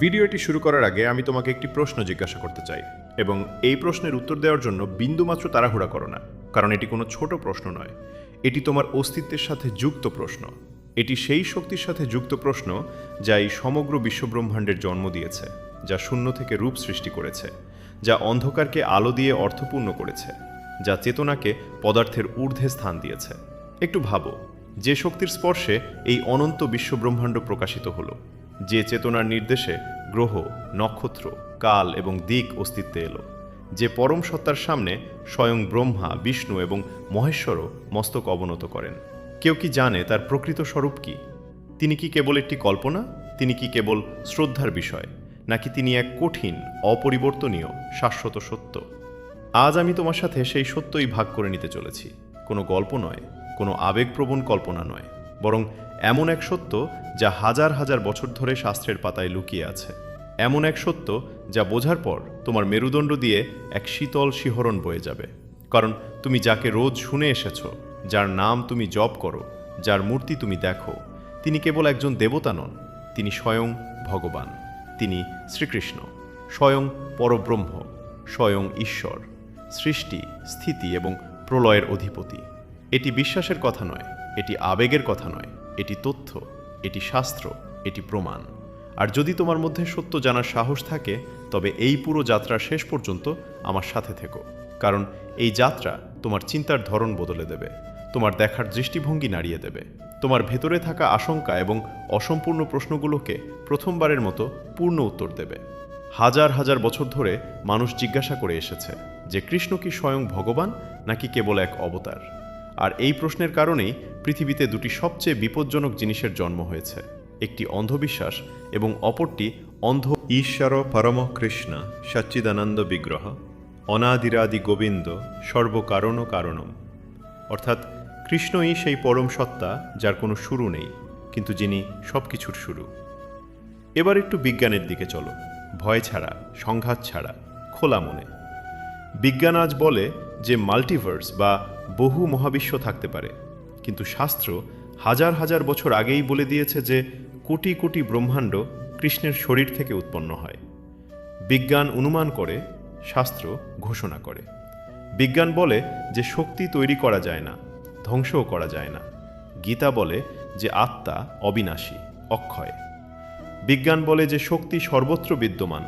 ভিডিওটি শুরু করার আগে আমি তোমাকে একটি প্রশ্ন জিজ্ঞাসা করতে চাই, এবং এই প্রশ্নের উত্তর দেওয়ার জন্য বিন্দুমাত্র তাড়াহুড়া করো না, কারণ এটি কোনো ছোট প্রশ্ন নয়। এটি তোমার অস্তিত্বের সাথে যুক্ত প্রশ্ন। এটি সেই শক্তির সাথে যুক্ত প্রশ্ন যা এই সমগ্র বিশ্বব্রহ্মাণ্ডের জন্ম দিয়েছে, যা শূন্য থেকে রূপ সৃষ্টি করেছে, যা অন্ধকারকে আলো দিয়ে অর্থপূর্ণ করেছে, যা চেতনাকে পদার্থের ঊর্ধ্বে স্থান দিয়েছে। একটু ভাবো, যে শক্তির স্পর্শে এই অনন্ত বিশ্বব্রহ্মাণ্ড প্রকাশিত হলো যে চেতনার নির্দেশে গ্রহ, নক্ষত্র, কাল এবং দিক অস্তিত্বে এলো। যে পরম সত্তার সামনে স্বয়ং ব্রহ্মা, বিষ্ণু এবং মহেশ্বরও মস্তক অবনত করেন। কেউ কি জানে তার প্রকৃত স্বরূপ কি? তিনি কি কেবল একটি কল্পনা? তিনি কি কেবল শ্রদ্ধার বিষয়? নাকি তিনি এক কঠিন, অপরিবর্তনীয়, শাশ্বত সত্য? আজ আমি তোমার সাথে সেই সত্যই ভাগ করে নিতে চলেছি। কোনো গল্প নয়, কোনো আবেগপ্রবণ কল্পনা নয়, বরং এমন এক সত্য যা হাজার হাজার বছর ধরে শাস্ত্রের পাতায় লুকিয়ে আছে। এমন এক সত্য যা বোঝার পর তোমার মেরুদণ্ড দিয়ে এক শীতল শিহরণ বয়ে যাবে। কারণ তুমি যাকে রোজ শুনে এসেছ, যার নাম তুমি জপ করো, যার মূর্তি তুমি দেখো, তিনি কেবল একজন দেবতা নন, তিনি স্বয়ং ভগবান, তিনি শ্রীকৃষ্ণ, স্বয়ং পরব্রহ্ম, স্বয়ং ঈশ্বর, সৃষ্টি, স্থিতি এবং প্রলয়ের অধিপতি। এটি বিশ্বাসের কথা নয়, এটি আবেগের কথা নয়। এটি তথ্য, এটি শাস্ত্র, এটি প্রমাণ। আর যদি তোমার মধ্যে সত্য জানার সাহস থাকে, তবে এই পুরো যাত্রার শেষ পর্যন্ত আমার সাথে থেকো। কারণ এই যাত্রা তোমার চিন্তার ধরন বদলে দেবে, তোমার দেখার দৃষ্টিভঙ্গি নাড়িয়ে দেবে, তোমার ভেতরে থাকা আশঙ্কা এবং অসম্পূর্ণ প্রশ্নগুলোকে প্রথমবারের মতো পূর্ণ উত্তর দেবে। হাজার হাজার বছর ধরে মানুষ জিজ্ঞাসা করে এসেছে যে কৃষ্ণ কি স্বয়ং ভগবান নাকি কেবল এক অবতার? আর এই প্রশ্নের কারণেই পৃথিবীতে দুটি সবচেয়ে বিপজ্জনক জিনিসের জন্ম হয়েছে, একটি অন্ধবিশ্বাস এবং অপরটি অন্ধ ঈশ্বর পরম কৃষ্ণ সচ্চিদানন্দ বিগ্রহ, অনাদিরাদি গোবিন্দ সর্বকারণ কারণম। অর্থাৎ কৃষ্ণই সেই পরম সত্তা যার কোনো শুরু নেই, কিন্তু যিনি সব কিছুর শুরু। এবার একটু বিজ্ঞানের দিকে চলো। ভয় ছাড়া, সংঘাত ছাড়া, খোলা মনে। বিজ্ঞান আজ বলে যে মাল্টিভার্স বা বহু মহাবিশ্ব থাকতে পারে। কিন্তু শাস্ত্র হাজার হাজার বছর আগেই বলে দিয়েছে যে কোটি কোটি ব্রহ্মাণ্ড কৃষ্ণের শরীর থেকে উৎপন্ন হয়। বিজ্ঞান অনুমান করে, শাস্ত্র ঘোষণা করে। বিজ্ঞান বলে যে শক্তি তৈরি করা যায় না, ধ্বংসও করা যায় না। গীতা বলে যে আত্মা অবিনাশী, অক্ষয়। বিজ্ঞান বলে যে শক্তি সর্বত্র বিদ্যমান।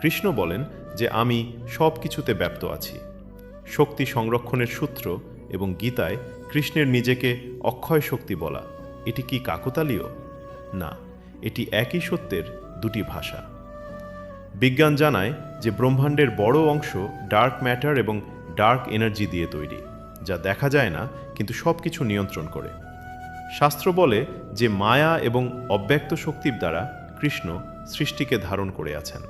কৃষ্ণ বলেন যে আমি সব কিছুতে ব্যপ্ত আছি। শক্তি সংরক্ষণের সূত্র এবং গীতায় কৃষ্ণের নিজেকে অক্ষয় শক্তি বলা। এটি কি কাকতালীয়? না, এটি একই সত্যের দুটি ভাষা। বিজ্ঞান জানায় যে ব্রহ্মাণ্ডের বড় অংশ ডার্ক ম্যাটার এবং ডার্ক এনার্জি দিয়ে তৈরি, যা দেখা যায় না, কিন্তু সব কিছু নিয়ন্ত্রণ করে। শাস্ত্র বলে যে মায়া এবং অব্যক্ত শক্তির দ্বারা কৃষ্ণ সৃষ্টিকে ধারণ করে আছেন।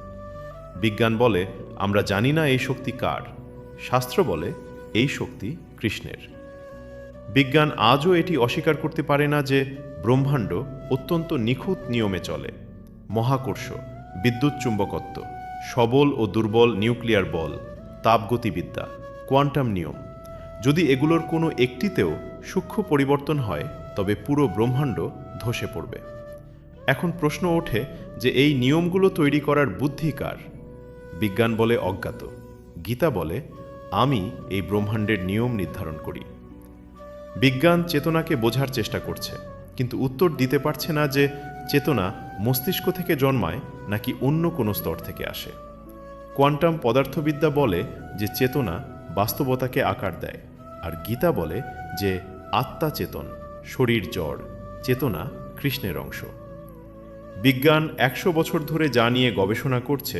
বিজ্ঞান বলে, আমরা জানি না এই শক্তি কার। শাস্ত্র বলে, এই শক্তি কৃষ্ণের। বিজ্ঞান আজও এটি অস্বীকার করতে পারে না যে ব্রহ্মাণ্ড অত্যন্ত নিখুঁত নিয়মে চলে। মহাকর্ষ, বিদ্যুৎ চুম্বকত্ব, সবল ও দুর্বল নিউক্লিয়ার বল, তাপগতিবিদ্যা, কোয়ান্টাম নিয়ম। যদি এগুলোর কোনো একটিতেও সূক্ষ্ম পরিবর্তন হয়, তবে পুরো ব্রহ্মাণ্ড ধসে পড়বে। এখন প্রশ্ন ওঠে যে এই নিয়মগুলো তৈরি করার বুদ্ধি কার? বিজ্ঞান বলে অজ্ঞাত, গীতা বলে আমি এই ব্রহ্মাণ্ডের নিয়ম নির্ধারণ করি। বিজ্ঞান চেতনাকে বোঝার চেষ্টা করছে, কিন্তু উত্তর দিতে পারছে না যে চেতনা মস্তিষ্ক থেকে জন্মায় নাকি অন্য কোনো স্তর থেকে আসে। কোয়ান্টাম পদার্থবিদ্যা বলে যে চেতনা বাস্তবতাকে আকার দেয়, আর গীতা বলে যে আত্মা চেতন, শরীর জড়, চেতনা কৃষ্ণের অংশ। বিজ্ঞান একশো বছর ধরে যা নিয়ে গবেষণা করছে,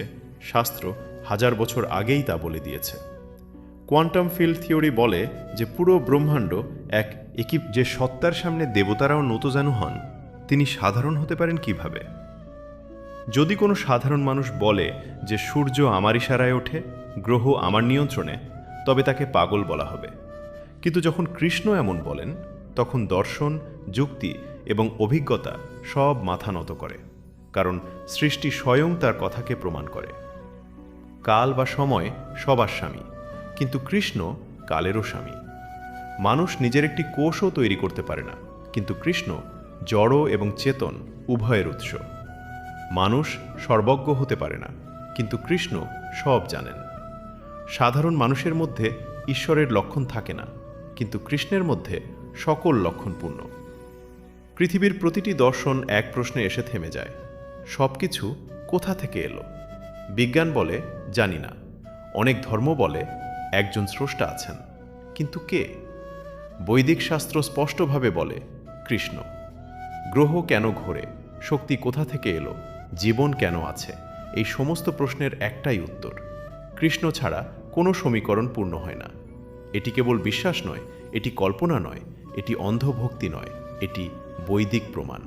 শাস্ত্র হাজার বছর আগেই তা বলে দিয়েছে। কোয়ান্টাম ফিল্ড থিওরি বলে যে পুরো ব্রহ্মাণ্ড এক একই যে সত্তার সামনে দেবতারাও নতজানু হন, তিনি সাধারণ হতে পারেন কীভাবে? যদি কোনো সাধারণ মানুষ বলে যে সূর্য আমার ইশারায় ওঠে, গ্রহ আমার নিয়ন্ত্রণে, তবে তাকে পাগল বলা হবে। কিন্তু যখন কৃষ্ণ এমন বলেন, তখন দর্শন, যুক্তি এবং অভিজ্ঞতা সব মাথা নত করে, কারণ সৃষ্টি স্বয়ং তার কথাকে প্রমাণ করে। কাল বা সময় সবার স্বামী। কিন্তু কৃষ্ণ কালেরও স্বামী। মানুষ নিজের একটি কোষও তৈরি করতে পারে না, কিন্তু কৃষ্ণ জড় এবং চেতন উভয়ের উৎস। মানুষ সর্বজ্ঞ হতে পারে না, কিন্তু কৃষ্ণ সব জানেন। সাধারণ মানুষের মধ্যে ঈশ্বরের লক্ষণ থাকে না, কিন্তু কৃষ্ণের মধ্যে সকল লক্ষণপূর্ণ পৃথিবীর প্রতিটি দর্শন এক প্রশ্নে এসে থেমে যায় সব কিছু কোথা থেকে এলো? বিজ্ঞান বলে জানি না, অনেক ধর্ম বলে একজন স্রষ্টা আছেন। কিন্তু কে? বৈদিক শাস্ত্র স্পষ্টভাবে বলে, কৃষ্ণ, গ্রহ কেন ঘোরে? শক্তি কোথা থেকে এলো? জীবন কেন আছে? এই সমস্ত প্রশ্নের একটাই উত্তর, কৃষ্ণ ছাড়া কোনো সমীকরণ পূর্ণ হয় না। এটি কেবল বিশ্বাস নয়, এটি কল্পনা নয়, এটি অন্ধভক্তি নয়, এটি বৈদিক প্রমাণ।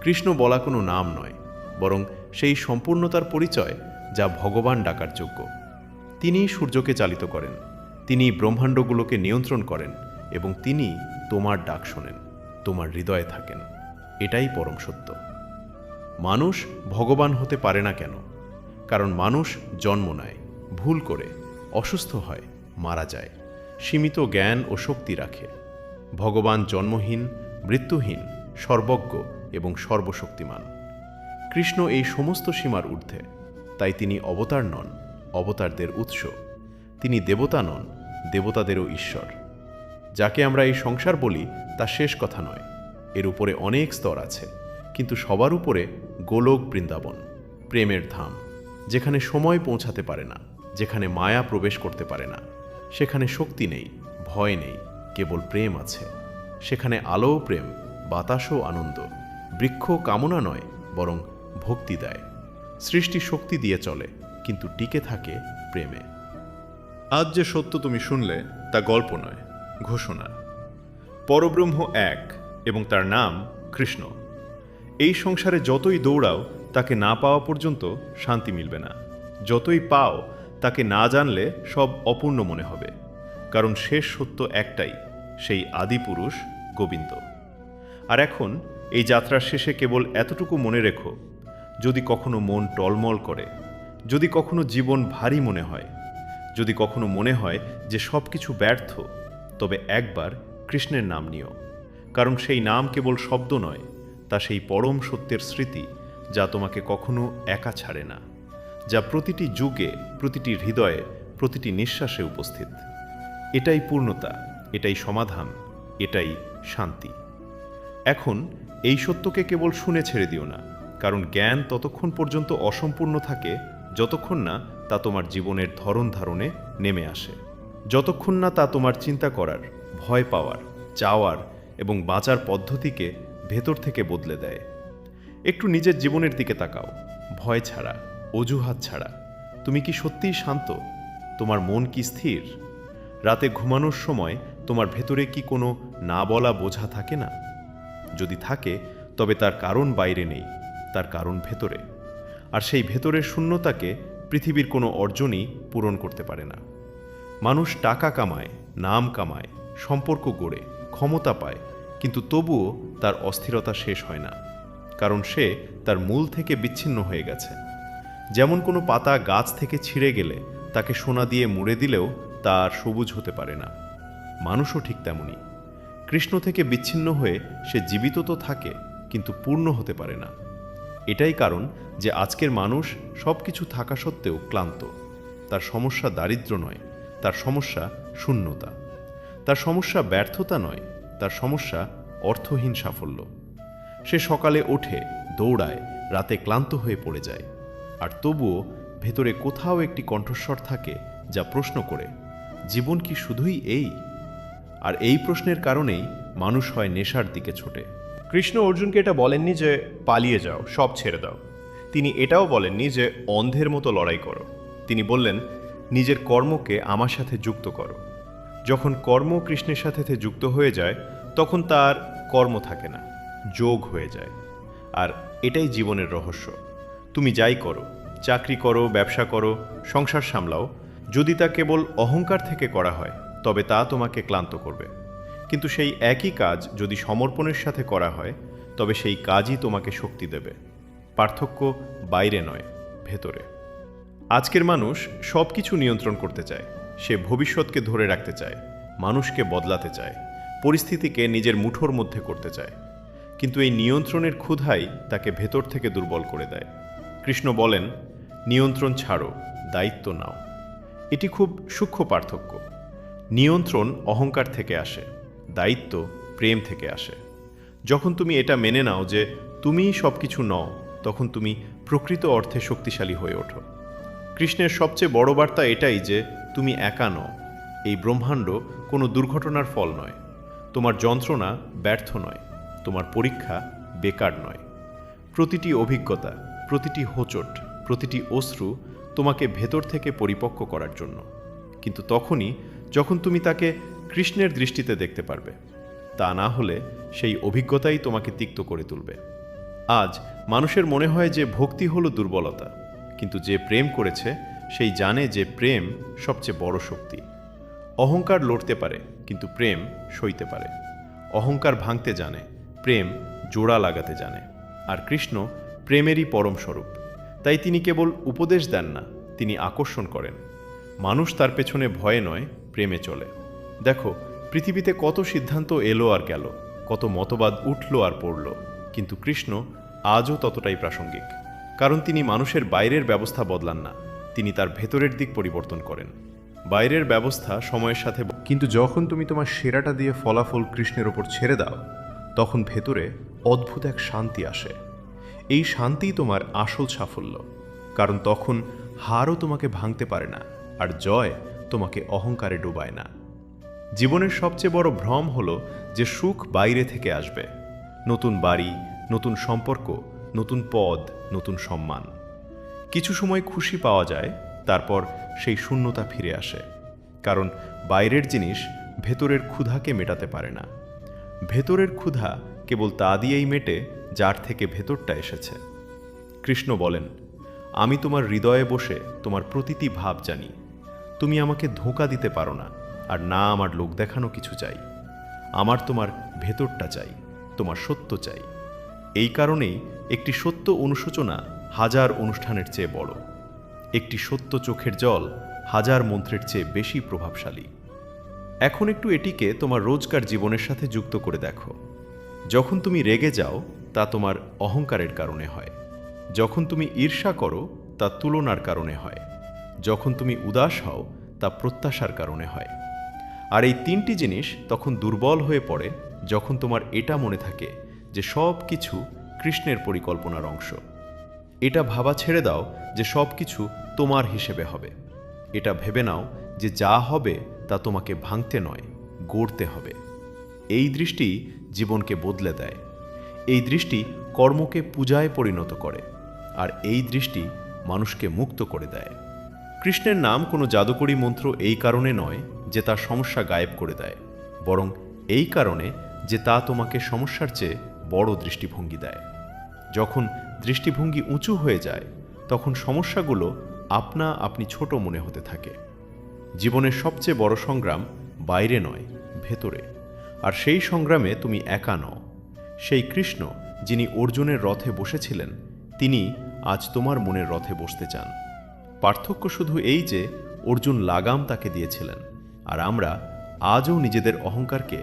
কৃষ্ণ বলা কোনো নাম নয়, বরং সেই সম্পূর্ণতার পরিচয় যা ভগবান ডাকার যোগ্য। তিনিই সূর্যকে চালিত করেন তিনি ব্রহ্মাণ্ডগুলোকে নিয়ন্ত্রণ করেন এবং তিনি তোমার ডাক শোনেন, তোমার হৃদয়ে থাকেন। এটাই পরম সত্য। মানুষ ভগবান হতে পারে না কেন? কারণ মানুষ জন্ম নেয়, ভুল করে, অসুস্থ হয়, মারা যায়, সীমিত জ্ঞান ও শক্তি রাখে। ভগবান জন্মহীন, মৃত্যুহীন, সর্বজ্ঞ এবং সর্বশক্তিমান। কৃষ্ণ এই সমস্ত সীমার ঊর্ধ্বে, তাই তিনি অবতার নন। অবতারদের উৎস। তিনি দেবতা নন, দেবতাদেরও ঈশ্বর। যাকে আমরা এই সংসার বলি তা শেষ কথা নয়। এর উপরে অনেক স্তর আছে, কিন্তু সবার উপরে গোলক বৃন্দাবন, প্রেমের ধাম, যেখানে সময় পৌঁছাতে পারে না, যেখানে মায়া প্রবেশ করতে পারে না। সেখানে শক্তি নেই, ভয় নেই, কেবল প্রেম আছে। সেখানে আলোও প্রেম, বাতাসও আনন্দ, বৃক্ষ কামনা নয়, বরং ভক্তি দেয়। সৃষ্টি শক্তি দিয়ে চলে কিন্তু টিকে থাকে প্রেমে। আজ যে সত্য তুমি শুনলে, তা গল্প নয়, ঘোষণা। পরব্রহ্ম এক, এবং তার নাম কৃষ্ণ। এই সংসারে যতই দৌড়াও, তাকে না পাওয়া পর্যন্ত শান্তি মিলবে না। যতই পাও, তাকে না জানলে সব অপূর্ণ মনে হবে। কারণ শেষ সত্য একটাই, সেই আদিপুরুষ গোবিন্দ। আর এখন, এই যাত্রার শেষে কেবল এতটুকু মনে রেখো, যদি কখনো মন টলমল করে যদি কখনো জীবন ভারী মনে হয়, যদি কখনো মনে হয় যে সব কিছু ব্যর্থ, তবে একবার কৃষ্ণের নাম নিও। কারণ সেই নাম কেবল শব্দ নয়, তা সেই পরম সত্যের স্মৃতি যা তোমাকে কখনো একা ছাড়ে না, যা প্রতিটি যুগে, প্রতিটি হৃদয়ে, প্রতিটি নিঃশ্বাসে উপস্থিত। এটাই পূর্ণতা, এটাই সমাধান, এটাই শান্তি। এখন এই সত্যকে কেবল শুনে ছেড়ে দিও না, কারণ জ্ঞান ততক্ষণ পর্যন্ত অসম্পূর্ণ থাকে যতক্ষণ না তা তোমার জীবনের ধরন ধারণে নেমে আসে। যতক্ষণ না তা তোমার চিন্তা করার, ভয় পাওয়ার, চাওয়ার এবং বাঁচার পদ্ধতিকে ভেতর থেকে বদলে দেয়। একটু নিজের জীবনের দিকে তাকাও। ভয় ছাড়া, অজুহাত ছাড়া। তুমি কি সত্যিই শান্ত? তোমার মন কি স্থির? রাতে ঘুমানোর সময় তোমার ভেতরে কি কোনো না বলা বোঝা থাকে না? যদি থাকে, তবে তার কারণ বাইরে নেই, তার কারণ ভেতরে। আর সেই ভেতরের শূন্যতাকে পৃথিবীর কোনো অর্জনই পূরণ করতে পারে না। মানুষ টাকা কামায়, নাম কামায়, সম্পর্ক গড়ে, ক্ষমতা পায়, কিন্তু তবুও তার অস্থিরতা শেষ হয় না, কারণ সে তার মূল থেকে বিচ্ছিন্ন হয়ে গেছে। যেমন কোনো পাতা গাছ থেকে ছিঁড়ে গেলে তাকে সোনা দিয়ে মুড়ে দিলেও তা আর সবুজ হতে পারে না। মানুষও ঠিক তেমনই। কৃষ্ণ থেকে বিচ্ছিন্ন হয়ে সে জীবিত তো থাকে, কিন্তু পূর্ণ হতে পারে না। এটাই কারণ যে আজকের মানুষ সব কিছু থাকা সত্ত্বেও ক্লান্ত। তার সমস্যা দারিদ্র নয়, তার সমস্যা শূন্যতা। তার সমস্যা ব্যর্থতা নয়, তার সমস্যা অর্থহীন সাফল্য। সে সকালে ওঠে, দৌড়ায়, রাতে ক্লান্ত হয়ে পড়ে যায়। আর তবুও ভেতরে কোথাও একটি কণ্ঠস্বর থাকে যা প্রশ্ন করে, জীবন কি শুধুই এই? আর এই প্রশ্নের কারণেই মানুষ হয় নেশার দিকে ছোটে। কৃষ্ণ অর্জুনকে এটা বলেননি যে পালিয়ে যাও, সব ছেড়ে দাও। তিনি এটাও বলেননি যে অন্ধের মতো লড়াই করো। তিনি বললেন, নিজের কর্মকে আমার সাথে যুক্ত করো। যখন কর্ম কৃষ্ণের সাথে যুক্ত হয়ে যায়, তখন তার কর্ম থাকে না, যোগ হয়ে যায়। আর এটাই জীবনের রহস্য। তুমি যাই করো, চাকরি করো, ব্যবসা করো, সংসার সামলাও। যদি তা কেবল অহংকার থেকে করা হয়, তবে তা তোমাকে ক্লান্ত করবে। কিন্তু সেই একই কাজ যদি সমর্পণের সাথে করা হয়, তবে সেই কাজই তোমাকে শক্তি দেবে। পার্থক্য বাইরে নয়, ভেতরে। আজকের মানুষ সব কিছু নিয়ন্ত্রণ করতে চায়। সে ভবিষ্যৎকে ধরে রাখতে চায়, মানুষকে বদলাতে চায়, পরিস্থিতিকে নিজের মুঠোর মধ্যে করতে চায়। কিন্তু এই নিয়ন্ত্রণের ক্ষুধাই তাকে ভেতর থেকে দুর্বল করে দেয়। কৃষ্ণ বলেন, নিয়ন্ত্রণ ছাড়ো, দায়িত্ব নাও। এটি খুব সূক্ষ্ম পার্থক্য। নিয়ন্ত্রণ অহংকার থেকে আসে। দায়িত্ব প্রেম থেকে আসে। যখন তুমি এটা মেনে নাও যে তুমিই সব কিছু নও, তখন তুমি প্রকৃত অর্থে শক্তিশালী হয়ে ওঠো। কৃষ্ণের সবচেয়ে বড় বার্তা এটাই যে তুমি একা নও। এই ব্রহ্মাণ্ড কোনো দুর্ঘটনার ফল নয়। তোমার যন্ত্রণা ব্যর্থ নয়। তোমার পরীক্ষা বেকার নয়। প্রতিটি অভিজ্ঞতা, প্রতিটি হোঁচট, প্রতিটি অশ্রু তোমাকে ভেতর থেকে পরিপক্ক করার জন্য। কিন্তু তখনই যখন তুমি তাকে কৃষ্ণের দৃষ্টিতে দেখতে পারবে। তা না হলে সেই অভিজ্ঞতাই তোমাকে তিক্ত করে তুলবে। আজ মানুষের মনে হয় যে ভক্তি হলো দুর্বলতা, কিন্তু যে প্রেম করেছে, সেই জানে যে প্রেম সবচেয়ে বড় শক্তি। অহংকার লড়তে পারে, কিন্তু প্রেম সইতে পারে। অহংকার ভাঙতে জানে, প্রেম জোড়া লাগাতে জানে। আর কৃষ্ণ প্রেমেরই পরম স্বরূপ। তাই তিনি কেবল উপদেশ দেন না, তিনি আকর্ষণ করেন। মানুষ তার পেছনে ভয়ে নয়, প্রেমে চলে। দেখো, পৃথিবীতে কত সিদ্ধান্ত এলো আর গেল, কত মতবাদ উঠল আর পড়ল, কিন্তু কৃষ্ণ আজও ততটাই প্রাসঙ্গিক, কারণ তিনি মানুষের বাইরের ব্যবস্থা বদলান না, তিনি তার ভেতরের দিক পরিবর্তন করেন। বাইরের ব্যবস্থা সময়ের সাথে কিন্তু যখন তুমি তোমার সেরাটা দিয়ে ফলাফল কৃষ্ণের ওপর ছেড়ে দাও, তখন ভেতরে অদ্ভুত এক শান্তি আসে। এই শান্তিই তোমার আসল সাফল্য, কারণ তখন হারও তোমাকে ভাঙতে পারে না, আর জয় তোমাকে অহংকারে ডোবায় না। জীবনের সবচেয়ে বড় ভ্রম হলো যে সুখ বাইরে থেকে আসবে। নতুন বাড়ি, নতুন সম্পর্ক, নতুন পদ, নতুন সম্মান। কিছু সময় খুশি পাওয়া যায়, তারপর সেই শূন্যতা ফিরে আসে। কারণ বাইরের জিনিস ভেতরের ক্ষুধাকে মেটাতে পারে না। ভেতরের ক্ষুধা কেবল তা দিয়েই মেটে যার থেকে ভেতরটা এসেছে। কৃষ্ণ বলেন, আমি তোমার হৃদয়ে বসে তোমার প্রতিটি ভাব জানি। তুমি আমাকে ধোঁকা দিতে পারো না। আর না আমার লোক দেখানো কিছু চাই। আমার তোমার ভেতরটা চাই, তোমার সত্য চাই। এই কারণেই একটি সত্য অনুশোচনা হাজার অনুষ্ঠানের চেয়ে বড়। একটি সত্য চোখের জল হাজার মন্ত্রের চেয়ে বেশি প্রভাবশালী। এখন একটু এটিকে তোমার রোজকার জীবনের সাথে যুক্ত করে দেখো। যখন তুমি রেগে যাও, তা তোমার অহংকারের কারণে হয়। যখন তুমি ঈর্ষা করো, তা তুলনার কারণে হয়। যখন তুমি উদাস হও, তা প্রত্যাশার কারণে হয়। আর এই তিনটি জিনিস তখন দুর্বল হয়ে পড়ে যখন তোমার এটা মনে থাকে যে সব কিছু কৃষ্ণের পরিকল্পনার অংশ। এটা ভাবা ছেড়ে দাও যে সব কিছু তোমার হিসেবে হবে। এটা ভেবে নাও যে যা হবে তা তোমাকে ভাঙতে নয়, গড়তে হবে। এই দৃষ্টি জীবনকে বদলে দেয়। এই দৃষ্টি কর্মকে পূজায় পরিণত করে আর এই দৃষ্টি মানুষকে মুক্ত করে দেয়। কৃষ্ণের নাম কোনো জাদুকরী মন্ত্র এই কারণে নয় যে তার সমস্যা গায়েব করে দেয়, বরং এই কারণে যে তা তোমাকে সমস্যার চেয়ে বড় দৃষ্টিভঙ্গি দেয়। যখন দৃষ্টিভঙ্গি উঁচু হয়ে যায়, তখন সমস্যাগুলো আপনা আপনি ছোট মনে হতে থাকে। জীবনের সবচেয়ে বড় সংগ্রাম বাইরে নয়, ভেতরে। আর সেই সংগ্রামে তুমি একা নও। সেই কৃষ্ণ যিনি অর্জুনের রথে বসেছিলেন, তিনি আজ তোমার মনের রথে বসতে চান। পার্থক্য শুধু এই যে, অর্জুন লাগাম তাকে দিয়েছিলেন। আর আমরা আজও নিজেদের অহংকারকে